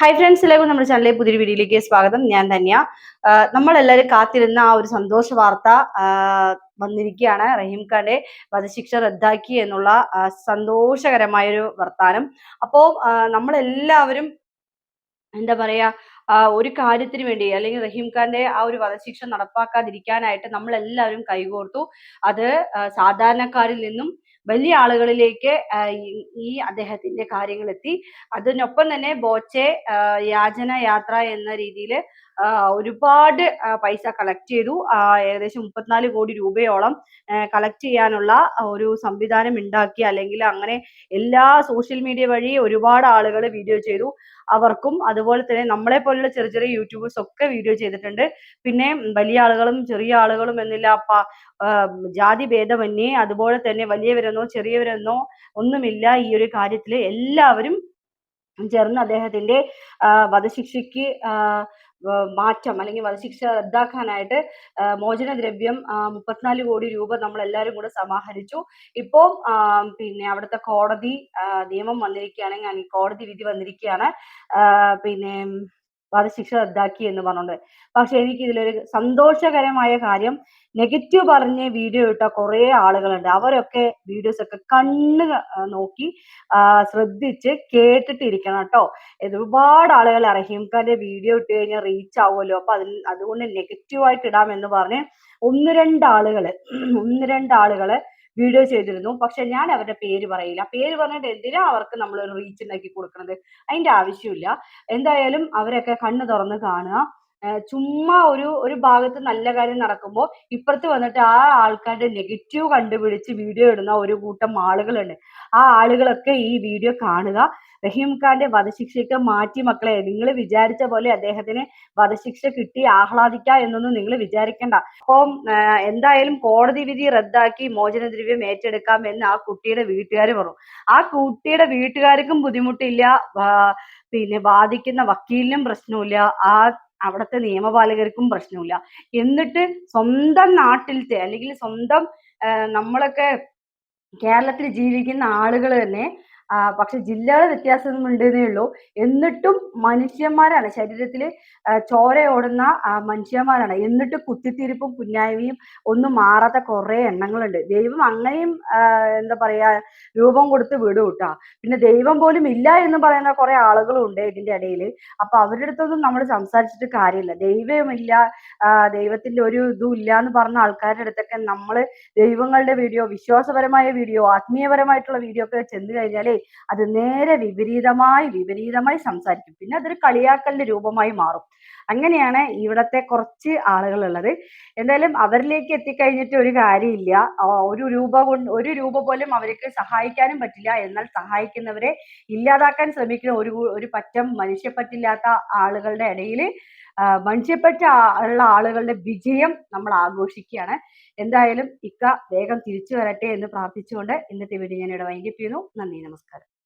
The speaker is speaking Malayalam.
ഹൈ ഫ്രണ്ട്സ് എല്ലാവർക്കും നമ്മുടെ ചാനലിലെ പുതിയൊരു വീഡിയോയിലേക്ക് സ്വാഗതം. ഞാൻ തന്നെയാ നമ്മളെല്ലാവരും കാത്തിരുന്ന ആ ഒരു സന്തോഷ വാർത്ത വന്നിരിക്കുകയാണ്. റഹീം ഖാന്റെ വധശിക്ഷ റദ്ദാക്കി എന്നുള്ള സന്തോഷകരമായൊരു വർത്താനം. അപ്പോൾ നമ്മളെല്ലാവരും എന്താ പറയാ ഒരു കാര്യത്തിന് വേണ്ടി അല്ലെങ്കിൽ റഹീം ഖാന്റെ ആ ഒരു വധശിക്ഷ നടപ്പാക്കാതിരിക്കാനായിട്ട് നമ്മളെല്ലാവരും കൈകോർത്തു. അത് സാധാരണക്കാരിൽ നിന്നും വലിയ ആളുകളിലേക്ക് ഈ- അദ്ദേഹത്തിന്റെ കാര്യങ്ങൾ എത്തി അതിനൊപ്പം തന്നെ ബോച്ചെ യാചന യാത്ര എന്ന രീതിയിൽ ഒരുപാട് പൈസ കളക്ട് ചെയ്തു. ഏകദേശം മുപ്പത്തിനാല് കോടി രൂപയോളം കളക്ട് ചെയ്യാനുള്ള ഒരു സംവിധാനം ഉണ്ടാക്കി. അല്ലെങ്കിൽ അങ്ങനെ എല്ലാ സോഷ്യൽ മീഡിയ വഴി ഒരുപാട് ആളുകൾ വീഡിയോ ചെയ്തു. അവർക്കും അതുപോലെ തന്നെ നമ്മളെ പോലുള്ള ചെറിയ ചെറിയ യൂട്യൂബേഴ്സ് ഒക്കെ വീഡിയോ ചെയ്തിട്ടുണ്ട്. പിന്നെ വലിയ ആളുകളും ചെറിയ ആളുകളും എന്നില്ല ജാതി ഭേദമന്യേ അതുപോലെ തന്നെ വലിയവരെന്നോ ചെറിയവരെന്നോ ഒന്നുമില്ല ഈ ഒരു കാര്യത്തിൽ എല്ലാവരും ചേർന്ന് അദ്ദേഹത്തിന്റെ വധശിക്ഷയ്ക്ക് മാറ്റം അല്ലെങ്കിൽ വധശിക്ഷ റദ്ദാക്കാനായിട്ട് മോചനദ്രവ്യം മുപ്പത്തിനാല് കോടി രൂപ നമ്മൾ എല്ലാവരും കൂടെ സമാഹരിച്ചു. ഇപ്പോൾ പിന്നെ അവിടുത്തെ കോടതി നിയമം വന്നിരിക്കുകയാണെങ്കിൽ കോടതി വിധി വന്നിരിക്കുകയാണ്. പിന്നെ വധശിക്ഷ റദ്ദാക്കി എന്ന് പറഞ്ഞുകൊണ്ട്. പക്ഷെ എനിക്ക് ഇതിലൊരു സന്തോഷകരമായ കാര്യം നെഗറ്റീവ് പറഞ്ഞ് വീഡിയോ ഇട്ട കുറേ ആളുകളുണ്ട്. അവരൊക്കെ വീഡിയോസ് ഒക്കെ കണ്ണ് നോക്കി ശ്രദ്ധിച്ച് കേട്ടിട്ടിരിക്കണം കേട്ടോ. ഒരുപാട് ആളുകൾ റഹീം ഖാന്റെ വീഡിയോ ഇട്ട് കഴിഞ്ഞാൽ റീച്ച് ആവുമല്ലോ. അപ്പൊ അതിൽ അതുകൊണ്ട് നെഗറ്റീവ് ആയിട്ട് ഇടാം എന്ന് പറഞ്ഞ് ഒന്ന് രണ്ട് ആളുകൾ ഒന്ന് രണ്ട് ആളുകൾ വീഡിയോ ചെയ്തിരുന്നു. പക്ഷെ ഞാൻ അവരുടെ പേര് പറയില്ല. പേര് പറഞ്ഞിട്ട് എന്തിനാ അവർക്ക് നമ്മൾ റീച്ച് ഉണ്ടാക്കി കൊടുക്കുന്നത് അതിന്റെ ആവശ്യമില്ല. എന്തായാലും അവരൊക്കെ കണ്ണ് തുറന്ന് കാണുക. ചുമ്മാ ഒരു ഒരു ഭാഗത്ത് നല്ല കാര്യം നടക്കുമ്പോൾ ഇപ്പുറത്ത് വന്നിട്ട് ആ ആൾക്കാരുടെ നെഗറ്റീവ് കണ്ടുപിടിച്ച് വീഡിയോ ഇടുന്ന ഒരു കൂട്ടം ആളുകളുണ്ട്. ആ ആളുകളൊക്കെ ഈ വീഡിയോ കാണുക. റഹീം ഖാന്റെ വധശിക്ഷയ്ക്ക് മാറ്റി മക്കളെ നിങ്ങൾ വിചാരിച്ച പോലെ അദ്ദേഹത്തിന് വധശിക്ഷ കിട്ടി ആഹ്ലാദിക്ക എന്നൊന്നും നിങ്ങൾ വിചാരിക്കണ്ട. അപ്പം എന്തായാലും കോടതി വിധി റദ്ദാക്കി മോചനദ്രവ്യം ഏറ്റെടുക്കാം എന്ന് ആ കുട്ടിയുടെ വീട്ടുകാർ പറഞ്ഞു. ആ കുട്ടിയുടെ വീട്ടുകാർക്കും ബുദ്ധിമുട്ടില്ല പിന്നെ വാദിക്കുന്ന വക്കീലിനും പ്രശ്നമില്ല ആ അവിടുത്തെ നിയമപാലകർക്കും പ്രശ്നമില്ല. എന്നിട്ട് സ്വന്തം നാട്ടിലത്തെ അല്ലെങ്കിൽ സ്വന്തം നമ്മളൊക്കെ കേരളത്തിൽ ജീവിക്കുന്ന ആളുകൾ തന്നെ പക്ഷെ ജില്ലകൾ വ്യത്യാസമുണ്ടെന്നേ ഉള്ളൂ. എന്നിട്ടും മനുഷ്യന്മാരാണ് ശരീരത്തിൽ ചോര ഓടുന്ന മനുഷ്യന്മാരാണ്. എന്നിട്ട് കുത്തിത്തിരിപ്പും കുന്നായ്മയും ഒന്നും മാറാത്ത കുറെ എണ്ണങ്ങളുണ്ട്. ദൈവം അങ്ങനെയും എന്താ പറയാ രൂപം കൊടുത്ത് വിടും കേട്ടോ പിന്നെ ദൈവം പോലും ഇല്ല എന്ന് പറയുന്ന കുറെ ആളുകളും ഉണ്ട് ഇതിന്റെ ഇടയിൽ അപ്പൊ അവരുടെ അടുത്തൊന്നും നമ്മൾ സംസാരിച്ചിട്ട് കാര്യമില്ല. ദൈവമില്ല ദൈവത്തിന്റെ ഒരു ഇതും ഇല്ല എന്ന് പറഞ്ഞ ആൾക്കാരുടെ അടുത്തൊക്കെ നമ്മൾ ദൈവങ്ങളുടെ വീഡിയോ വിശ്വാസപരമായ വീഡിയോ ആത്മീയപരമായിട്ടുള്ള വീഡിയോ ഒക്കെ ചെന്ന് കഴിഞ്ഞാലേ അത് നേരെ വിപരീതമായി വിപരീതമായി സംസാരിക്കും. പിന്നെ അതൊരു കളിയാക്കലിന്റെ രൂപമായി മാറും. അങ്ങനെയാണ് ഇവിടത്തെ കുറച്ച് ആളുകളുള്ളത്. എന്തായാലും അവരിലേക്ക് എത്തിക്കഴിഞ്ഞിട്ട് ഒരു കാര്യമില്ല. ഒരു രൂപ കൊണ്ട് ഒരു രൂപ പോലും അവർക്ക് സഹായിക്കാനും പറ്റില്ല. എന്നാൽ സഹായിക്കുന്നവരെ ഇല്ലാതാക്കാൻ ശ്രമിക്കുന്ന ഒരു ഒരു പറ്റം മനുഷ്യപ്പറ്റില്ലാത്ത ആളുകളുടെ ഇടയിൽ ആ- ഉള്ള ആളുകളുടെ വിജയം നമ്മൾ ആഘോഷിക്കുകയാണ്. എന്തായാലും ഇക്ക വേഗം തിരിച്ചു വരട്ടെ എന്ന് പ്രാർത്ഥിച്ചുകൊണ്ട് ഇന്നത്തെ വീഡിയോ ഞാൻ ഇവിടെ വൈകിപ്പിക്കുന്നു നന്ദി നമസ്കാരം.